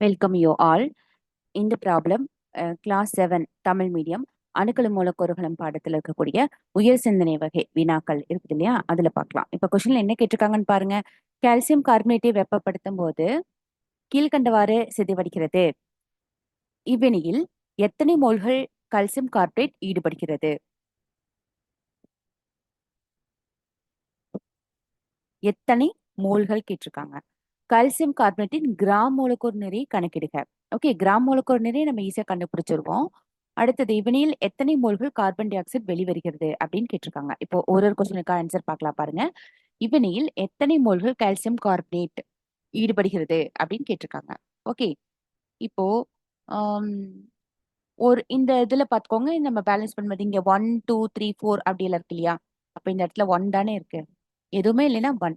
Welcome you all இந்த problem class seven Tamil medium அணுக்கள் மூலக்கூறுகளும் பாடத்தில் இருக்கக்கூடிய உயர் சிந்தனை வகை வினாக்கள் இருக்குது இல்லையா? அதில் பார்க்கலாம். இப்போ கொஸ்டின்ல என்ன கேட்டிருக்காங்கன்னு பாருங்க. கால்சியம் கார்பனேட்டை வெப்பப்படுத்தும் போது கீழ்கண்டவாறு சிதைவடைகிறது இவ்வினியில் எத்தனை மோல்கள் கால்சியம் கார்பனேட் ஈடுபடுகிறது? எத்தனை மோல்கள் கேட்டிருக்காங்க? கால்சியம் கார்பனேட்டின் கிராம் மூலக்கூறு நிறைய கணக்கிடுக ஓகே கிராம் மூலக்கூறு நிறைய நம்ம ஈஸியாக கண்டுபிடிச்சிருவோம். அடுத்தது இவனில் எத்தனை மோல்கள் கார்பன் டை ஆக்சைடு வெளிவருகிறது அப்படின்னு கேட்டிருக்காங்க. இப்போ ஒரு ஒரு கொஸ்டினுக்கு ஆன்சர் பார்க்கலாம் பாருங்க. இவனில் எத்தனை மோல்கள் கால்சியம் கார்பனேட் ஈடுபடுகிறது அப்படின்னு கேட்டிருக்காங்க. ஓகே இப்போ ஒரு இந்த இதுல பாத்துக்கோங்க நம்ம பேலன்ஸ் பண்ணும்போது இங்க ஒன் டூ த்ரீ ஃபோர் அப்படி எல்லாம் இருக்கு இல்லையா? அப்ப இந்த இடத்துல ஒன் தானே இருக்கு. எதுவுமே இல்லைன்னா ஒன்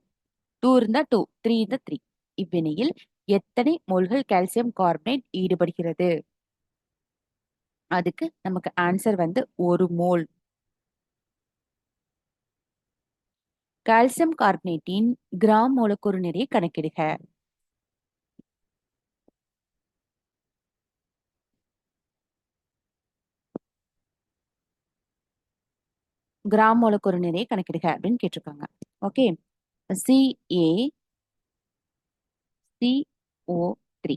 டூ இருந்தா டூ த்ரீ இருந்தா த்ரீ இவ்வினையில் எத்தனை மோல்கள் கால்சியம் கார்பனேட் ஈடுபடுகிறது? அதுக்கு நமக்கு ஆன்சர் வந்து ஒரு மோல். கால்சியம் கார்பனேட்டின் கிராம் மூலக்கூறு நிறைய கணக்கிடுக. கிராம் மூலக்கூறு நிறைய கணக்கிடுக அப்படின்னு கேட்டிருக்காங்க. Okay CA CO three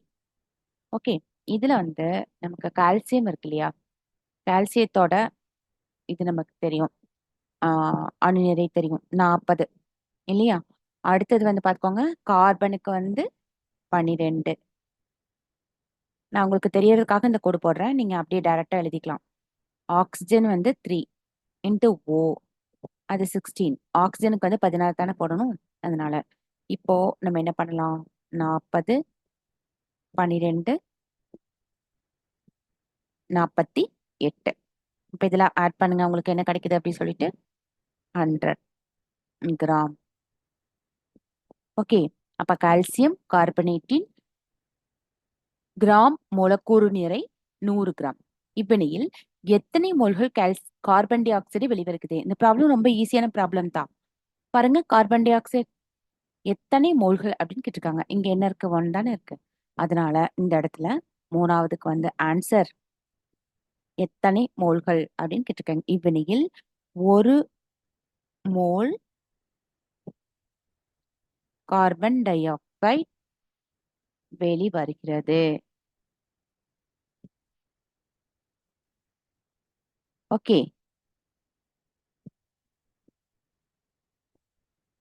okay இதுல வந்து நமக்கு கால்சியம் இருக்கு இல்லையா? கால்சியத்தோட இது நமக்கு தெரியும். ஆஹ் தெரியும். நாற்பது இல்லையா? அடுத்தது வந்து பார்த்துக்கோங்க. கார்பனுக்கு வந்து பன்னிரெண்டு. நான் உங்களுக்கு தெரியறதுக்காக இந்த கோடு போடுறேன். நீங்க அப்படியே டைரக்டா எழுதிக்கலாம். ஆக்சிஜன் வந்து த்ரீ இன்ட்டு ஓ அது சிக்ஸ்டீன் ஆக்சிஜனுக்கு வந்து பதினாறு தானே போடணும். அதனால இப்போ நம்ம என்ன பண்ணலாம்? நாற்பது பன்னிரெண்டு நாற்பத்தி எட்டு. இப்போ இதெல்லாம் ஆட் பண்ணுங்க. உங்களுக்கு என்ன கிடைக்குது அப்படின்னு சொல்லிட்டு ஹண்ட்ரட் கிராம் ஓகே அப்ப கால்சியம் கார்பனேட்டின் கிராம் மூலக்கூறு நிறை நூறு கிராம் இவ்வினையில் எத்தனை மோல்கள் கால்ஸ் கார்பன் டை ஆக்சைடு வெளிவருக்குது இந்த ப்ராப்ளம் ரொம்ப ஈஸியான ப்ராப்ளம் தான். பாருங்க கார்பன் டை ஆக்சைடு எத்தனை மோல்கள் அப்படின்னு கேட்டிருக்காங்க. இங்க என்ன இருக்கு? ஒன் தானே இருக்கு. அதனால இந்த இடத்துல மூணாவதுக்கு வந்து ஆன்சர் எத்தனை மோல்கள் அப்படின்னு கேட்டிருக்காங்க. இவ்வினையில் ஒரு மோல் கார்பன் டை ஆக்சைடு வெளிவருகிறது. ஓகே